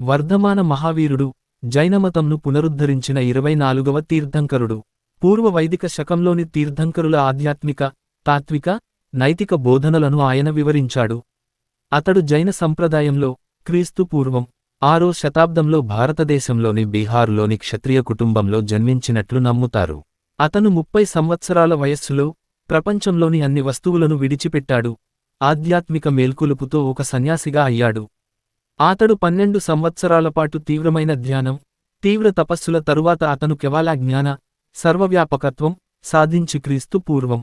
వర్ధమాన మహావీరుడు జైనమతంను పునరుద్ధరించిన ఇరవై నాలుగవ తీర్థంకరుడు. పూర్వ వైదిక శకంలోని తీర్థంకరుల ఆధ్యాత్మిక తాత్విక నైతిక బోధనలను ఆయన వివరించాడు. అతడు జైన సంప్రదాయంలో క్రీస్తు పూర్వం ఆరో శతాబ్దంలో భారతదేశంలోని బీహారులోని క్షత్రియ కుటుంబంలో జన్మించినట్లు నమ్ముతారు. అతను ముప్పై సంవత్సరాల వయస్సులో ప్రపంచంలోని అన్ని వస్తువులను విడిచిపెట్టాడు. ఆధ్యాత్మిక మేల్కొలుపుతో ఒక సన్యాసిగా అయ్యాడు. అతడు పన్నెండు సంవత్సరాలపాటు తీవ్రమైన ధ్యానం తీవ్ర తపస్సుల తరువాత అతను కెవాలా జ్ఞాన సర్వవ్యాపకత్వం సాధించి క్రీస్తు పూర్వం.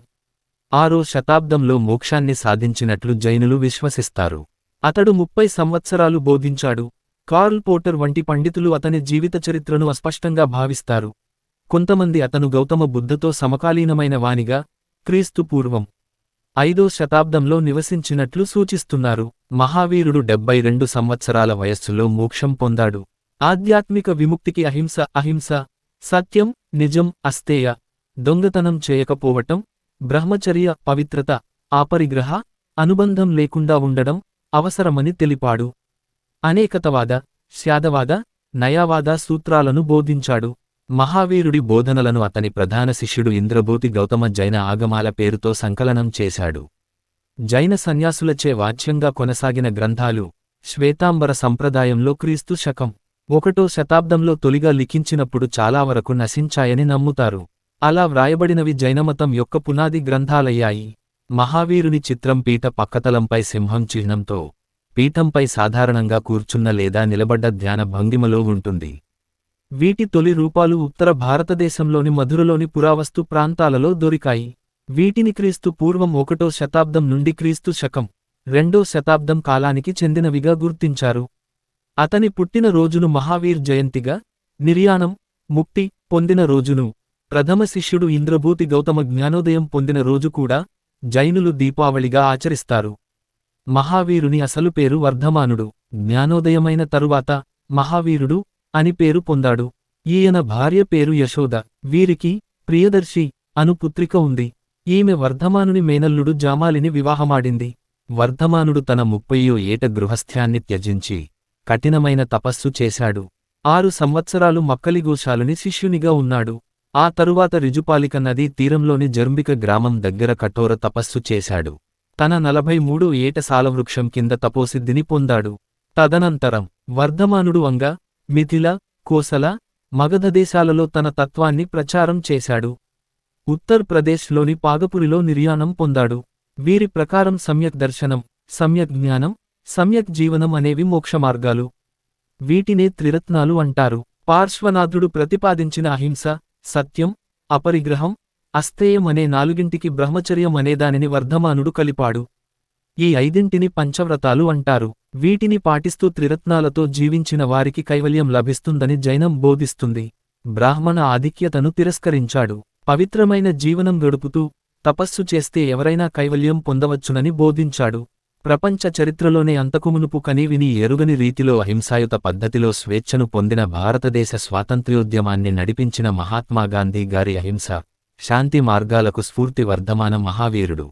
ఆరో శతాబ్దంలో మోక్షాన్ని సాధించినట్లు జైనులు విశ్వసిస్తారు. అతడు ముప్పై సంవత్సరాలు బోధించాడు. కార్ల్ పోటర్ వంటి పండితులు అతని జీవిత చరిత్రను అస్పష్టంగా భావిస్తారు. కొంతమంది అతను గౌతమ బుద్ధతో సమకాలీనమైన వానిగా క్రీస్తు పూర్వం ఐదో శతాబ్దంలో నివసించినట్లు సూచిస్తున్నారు. మహావీరుడు డెబ్బై రెండు సంవత్సరాల వయస్సులో మోక్షం పొందాడు. ఆధ్యాత్మిక విముక్తికి అహింస అహింస సత్యం నిజం అస్తేయ దొంగతనం చేయకపోవటం బ్రహ్మచర్య పవిత్రత ఆపరిగ్రహ అనుబంధం లేకుండా ఉండడం అవసరమని తెలిపాడు. అనేకతవాద శాదవాద నయావాద సూత్రాలను బోధించాడు. మహావీరుడి బోధనలను అతని ప్రధాన శిష్యుడు ఇంద్రభూతి గౌతమ జైన ఆగమాల పేరుతో సంకలనం చేశాడు. జైన సన్యాసులచే వాచ్యంగా కొనసాగిన గ్రంథాలు శ్వేతాంబర సంప్రదాయంలో క్రీస్తు శకం ఒకటో శతాబ్దంలో తొలిగా లిఖించినప్పుడు చాలా వరకు నశించాయని నమ్ముతారు. అలా వ్రాయబడినవి జైనమతం యొక్క పునాది గ్రంథాలయ్యాయి. మహావీరుని చిత్రం పీఠ పక్కతలంపై సింహం చిహ్నంతో పీఠంపై సాధారణంగా కూర్చున్న లేదా నిలబడ్డ ధ్యాన భంగిమలో ఉంటుంది. వీటి తొలి రూపాలు ఉత్తర భారతదేశంలోని మధురలోని పురావస్తు ప్రాంతాలలో దొరికాయి. వీటిని క్రీస్తు పూర్వం ఒకటో శతాబ్దం నుండి క్రీస్తు శకం రెండో శతాబ్దం కాలానికి చెందినవిగా గుర్తించారు. అతని పుట్టిన రోజును మహావీర్ జయంతిగా నిర్యాణం ముక్తి పొందిన రోజును ప్రథమ శిష్యుడు ఇంద్రభూతి గౌతమ జ్ఞానోదయం పొందిన రోజు కూడా జైనులు దీపావళిగా ఆచరిస్తారు. మహావీరుని అసలు పేరు వర్ధమానుడు జ్ఞానోదయమైన తరువాత మహావీరుడు అని పేరు పొందాడు. ఈయన భార్య పేరు యశోద వీరికి ప్రియదర్శి అను పుత్రిక ఉంది. ఈమె వర్ధమానుని మేనల్లుడు జామాలిని వివాహమాడింది. వర్ధమానుడు తన ముప్పయ్యో ఏట గృహస్థ్యాన్ని త్యజించి కఠినమైన తపస్సు చేశాడు. ఆరు సంవత్సరాలు మక్కలిగోశాలుని శిష్యునిగా ఉన్నాడు. ఆ తరువాత రిజుపాలిక నదీ తీరంలోని జర్మిక గ్రామం దగ్గర కఠోర తపస్సు చేశాడు. తన నలభై మూడు ఏట సాలవృక్షం కింద తపోసిద్ధిని పొందాడు. తదనంతరం వర్ధమానుడు అంగ మిథిల కోసల మగధ దేశాలలో తన తత్వాన్ని ప్రచారం చేశాడు. ఉత్తర్ ప్రదేశ్లోని పాగపురిలో నిర్యాణం పొందాడు. వీరి ప్రకారం సమ్యక్ దర్శనం సమ్యక్ జ్ఞానం సమ్యక్ జీవనం అనేవి మోక్షమార్గాలు. వీటినే త్రిరత్నాలు అంటారు. పార్శ్వనాథుడు ప్రతిపాదించిన అహింస సత్యం అపరిగ్రహం అస్థేయం అనే నాలుగింటికి బ్రహ్మచర్యం అనే దానిని వర్ధమానుడు కలిపాడు. ఈ ఐదింటిని పంచవ్రతాలు అంటారు. వీటిని పాటిస్తూ త్రిరత్నాలతో జీవించిన వారికి కైవల్యం లభిస్తుందని జైనం బోధిస్తుంది. బ్రాహ్మణ ఆధిక్యతను తిరస్కరించాడు. పవిత్రమైన జీవనం గడుపుతూ తపస్సు చేస్తే ఎవరైనా కైవల్యం పొందవచ్చునని బోధించాడు. ప్రపంచ చరిత్రలోనే అంతకుమునుపు కనీవిని ఎరుగని రీతిలో అహింసాయుత పద్ధతిలో స్వేచ్ఛను పొందిన భారతదేశ స్వాతంత్ర్యోద్యమాన్ని నడిపించిన మహాత్మాగాంధీ గారి అహింస శాంతి మార్గాలకు స్ఫూర్తి వర్ధమాన మహావీరుడు.